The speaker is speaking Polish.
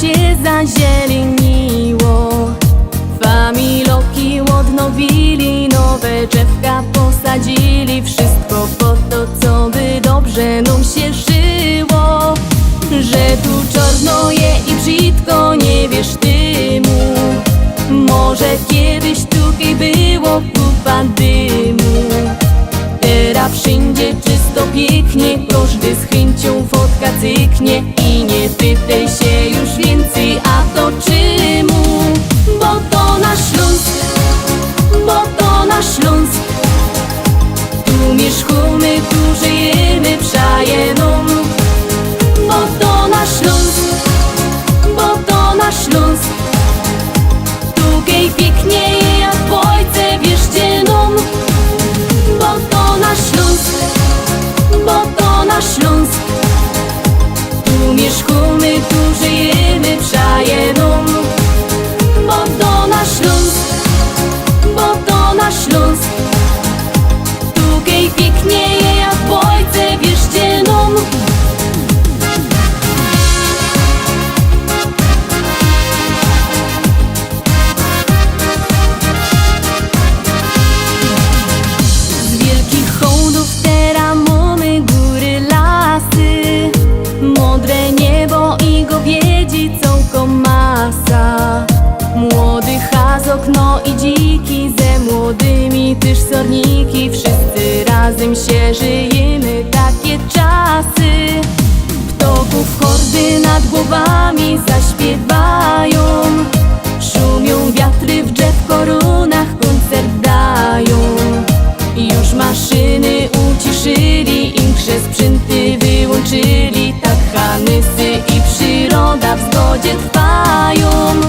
się zazieleniło Familoki odnowili, nowe drzewka posadzili. Wszystko po to, co by dobrze nam się żyło Że tu czarno je i brzydko, nie wiesz tymu Może kiedyś tutaj było kupa dymu. Teraz wszędzie czysto pięknie Każdy z chęcią fotka cyknie I nie pytaj się już więcej hołdów teraz mamy góry, lasy. Modre niebo i gowiedzi całką masa. Młody hazok, no i dziki Ze młodymi też sorniki. Wszyscy razem się żyjemy Takie czasy. Ptoków hordy nad głowami zaśpiewają Одітваєм